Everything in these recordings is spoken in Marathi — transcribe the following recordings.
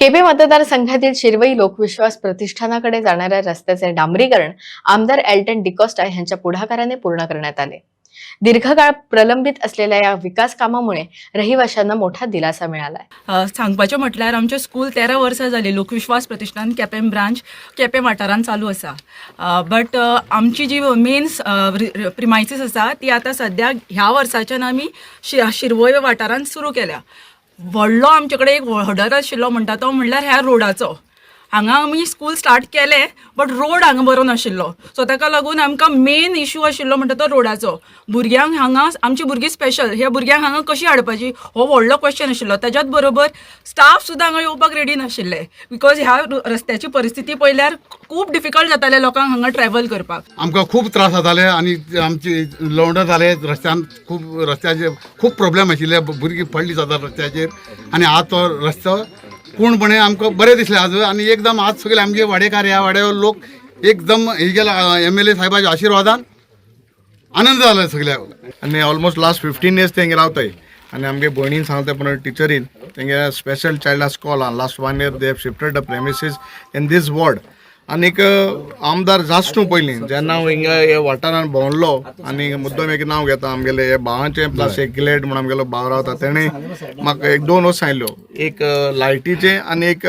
केबी मतदारसंघातील शिरवई लोकविश्वास प्रतिष्ठानाकडे जाणाऱ्या रस्त्याचे डांबरीकरण आमदार एल्टन डिकॉस्टा यांच्या पुढाकाराने पूर्ण करण्यात आले. दीर्घकाळ प्रलंबित असलेल्या या विकास कामामुळे रहिवाशांना मोठा दिलासा मिळाला सांगपाचें म्हटल्यार आमचे स्कूल तेरा वर्सां जाली लोकविश्वास प्रतिष्ठान केपें ब्रांच केपें वाठारांत चालू आसा बट आमची जी मेन प्रिमायसीस आसा ती आतां सद्याक ह्या वर्साच्यान आमी शिरवय वाठारांत सुरू केल्या. व्हडलो आमचे कडेन एक हॉर्डर आशिल्लो म्हणटा तो म्हणल्यार ह्या रोडाचो. हांगा आमी स्कूल स्टार्ट केलें बट रोड हांगा बरो नाशिल्लो सो ताका लागून आमकां मेन इश्यू आशिल्लो म्हणटा तो रोडाचो भुरग्यांक हांगा आमची भुरगीं स्पेशल ह्या भुरग्यांक हांगा कशी हाडपाची? हो व्हडलो क्वेश्चन आशिल्लो ताच्याच बरोबर स्टाफ सुद्दां हांगा येवपाक रेडी नाशिल्ले. बिकॉज ह्या रस्त्याची परिस्थिती पळयल्यार खूब डिफिकल्ट जातालें लोकांक हांगा ट्रॅव्हल करपाक. आमकां खूब त्रास जाताले आनी आमची लवंडर जाले रस्त्यान खूब रस्त्याचेर खूब प्रॉब्लेम आशिल्ले भुरगीं पडली जाता रस्त्याचेर. आनी आतां तो रस्तो पूर्णपणे आमकां बरें दिसलें आज. आनी एकदम आज सगळे आमचे वाडेकार ह्या वाड्यावर लोक एकदम हे गेला एम एल ए साहेबाच्या आशिर्वादान आनंद जालो सगळ्याक आनी ऑलमोस्ट लास्ट फिफ्टीन इयर्स तेंगे रावताय आनी आमगे भयणीन सांगता पण टिचरीन तेंगे special child school last one year they have shifted the premises in this ward आनीक आमदार जास्त न्हू पयलीं जेन्ना हांव हिंगा हे वाठारान भोंवलो आनी मुद्दम एक नांव घेता आमगेले हे भावांचे प्लस एक ग्लेट म्हणून आमगेलो भाव रावता तेणें म्हाका एक दोन वस्त सांगल्यो एक लायटीचें आनी एक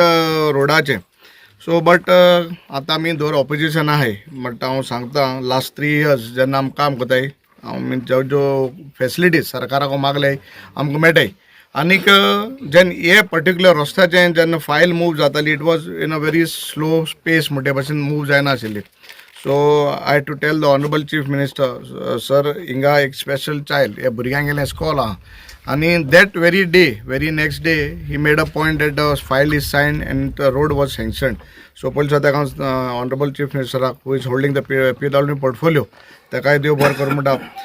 रोडाचें. सो बट आतां आमी दर ऑपोजिशन आहाय बट हांव सांगता लास्ट थ्री इयर्स जेन्ना आमकां काम कोताय हांव ज्यो ज्यो फेसिलिटीज सरकाराक मागले आमकां मेळटाय आनीक जेन्ना हे पर्टिक्युलर रस्त्याचें जेन्ना फायल मूव जाताली. It was in a very slow space म्हणटे भाशेन move जायनाशिल्ली so I to tell the honourable chief minister sir हिंगा एक स्पेशल चायल्ड हे भुरग्यांक गेलें स्कॉल आहा आनी that very day very next day he made a point that the file is sign and the road was sanction so पयलीं सद्याक हांव honourable chief मिनिस्टराक who is holding the P P W portfolio ताकाय देव बरो करूं म्हणटा